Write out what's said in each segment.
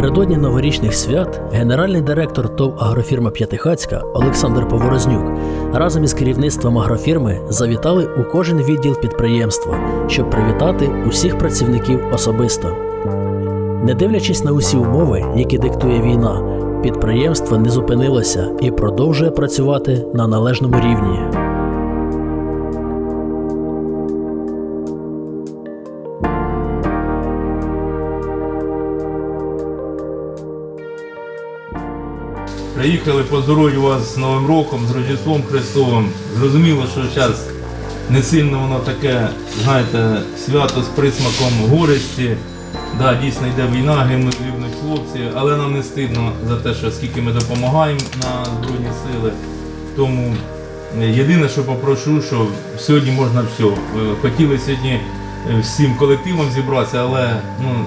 Напередодні новорічних свят генеральний директор ТОВ агрофірма П'ятихацька Олександр Поворознюк разом із керівництвом агрофірми завітали у кожен відділ підприємства, щоб привітати усіх працівників особисто. Не дивлячись на усі умови, які диктує війна, підприємство не зупинилося і продовжує працювати на належному рівні. Приїхали поздоров'ю вас з Новим роком, з Рождеством Христовим. Зрозуміло, що зараз не сильно воно таке, знаєте, свято з присмаком горесті. Да, дійсно йде війна, гинуть, гибнуть хлопці, але нам не стидно за те, що скільки ми допомагаємо на Збройні сили. Тому е, єдине, що попрошу, що сьогодні можна все. Хотіли сьогодні е, всім колективом зібратися, але ну,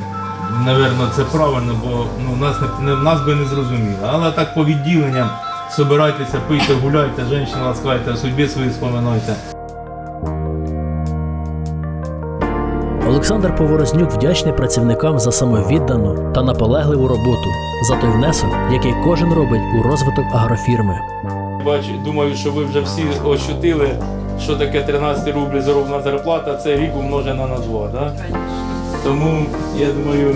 Наверно, це правильно, бо ну, нас, не, не- нас би не зрозуміли. Але так по відділенням собирайтеся, пийте, гуляйте, жінки ласкайте, о судьбі свої споминайте. Олександр Поворознюк вдячний працівникам за самовіддану та наполегливу роботу, за той внесок, який кожен робить у розвиток агрофірми. Бачу, думаю, що ви вже всі ощутили, що таке 13 рублів заробна зарплата, це рік умножена на 2. Да? Тому я думаю,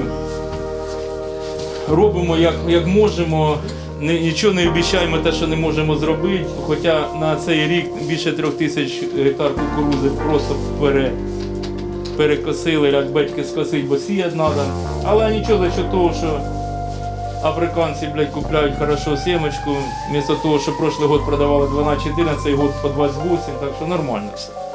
робимо як, як можемо. Нічого не обіцяємо те, що не можемо зробити. Хоча на цей рік більше трьох тисяч гектар кукурузи просто пере, перекосили, як батьки скосить, бо сіяти треба. Але нічого за того, що африканці блядь, купляють хорошо сімечку, вместо того, що прошлий год продавали 12-14, цей год по 28, так що нормально все.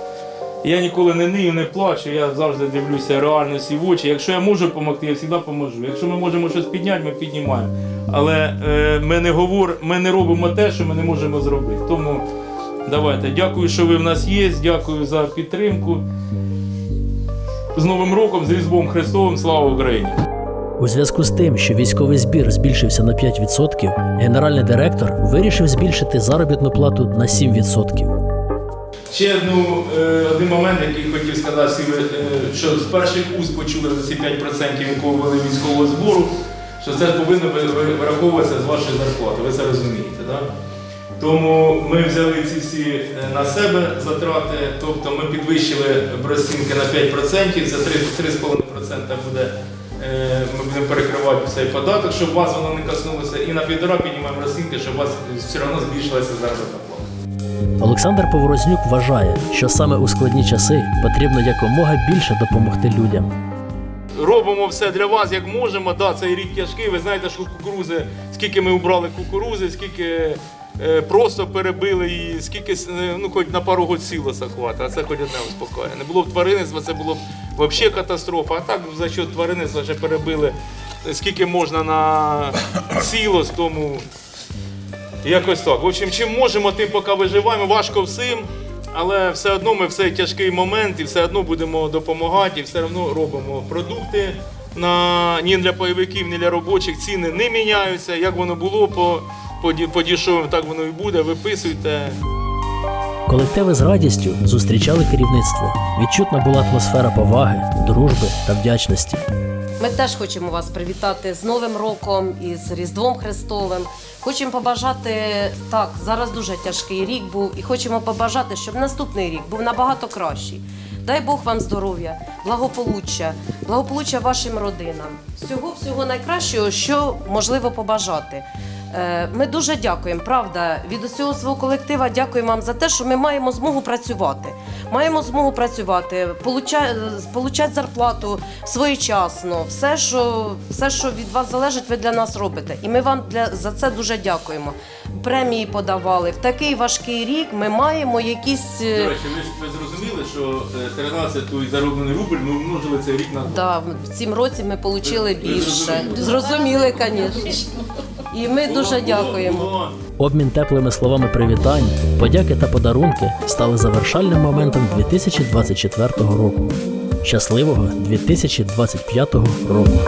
Я ніколи не нию, не плачу, я завжди дивлюся реальності в очі. Якщо я можу допомогти, я завжди поможу. Якщо ми можемо щось підняти, ми піднімаємо. Але е, ми, не говор, ми не робимо те, що ми не можемо зробити. Тому давайте, дякую, що ви в нас є, дякую за підтримку. З Новим роком, з Різдвом Христовим, слава Україні! У зв'язку з тим, що військовий збір збільшився на 5%, генеральний директор вирішив збільшити заробітну плату на 7%. Ще одну, е, один момент, який хотів сказати, е, що з перших уст почули за ці 5%, яку ввели військового збору, що це ж повинно ви- ви- вираховуватися з вашої зарплати, ви це розумієте. Да? Тому ми взяли ці всі е, на себе затрати, тобто ми підвищили розцінки на 5%, це 3,5% буде, ми будемо перекривати цей податок, щоб вас воно не коснулося, і на півтора піднімаємо розцінки, щоб у вас все одно збільшилася заробітна. Олександр Поворознюк вважає, що саме у складні часи потрібно якомога більше допомогти людям. Робимо все для вас, як можемо. Да, цей рік тяжкий. Ви знаєте, що кукурузи, скільки ми убрали кукурузи, скільки е, просто перебили її, скільки е, ну, хоч на пару год сілоса хватить, а це хоч одне успокоює. Не було б тваринництва, це було б взагалі катастрофа. А так за що тваринництва вже перебили е, скільки можна на сілос, тому якось так. В общем, чим можемо, тим поки виживаємо. Важко всім. Але все одно ми в цей тяжкий момент і все одно будемо допомагати, і все одно робимо продукти на ні для пайовиків, ні для робочих. Ціни не міняються. Як воно було по, по, по дішовим, так воно і буде. Виписуйте. Колективи з радістю зустрічали керівництво. Відчутна була атмосфера поваги, дружби та вдячності. Ми теж хочемо вас привітати з Новим роком і з Різдвом Христовим. Хочемо побажати так, зараз дуже тяжкий рік був, і хочемо побажати, щоб наступний рік був набагато кращий. Дай Бог вам здоров'я, благополуччя, благополуччя вашим родинам. Всього всього найкращого, що можливо побажати. Е, Ми дуже дякуємо, правда, від усього свого колектива дякуємо вам за те, що ми маємо змогу працювати. Маємо змогу працювати, получа- получати зарплату своєчасно. Все, що, все, що від вас залежить, ви для нас робите. І ми вам для, за це дуже дякуємо. Премії подавали. В такий важкий рік ми маємо якісь. До е, речі, ви ж ви зрозуміли, що 13 зароблений рубль ми множили цей рік на два. Да, в цім році ми отримали більше. зрозуміли. Зрозуміли, звісно. І ми дуже дякуємо. Обмін теплими словами привітань, подяки та подарунки стали завершальним моментом 2024 року. Щасливого 2025 року!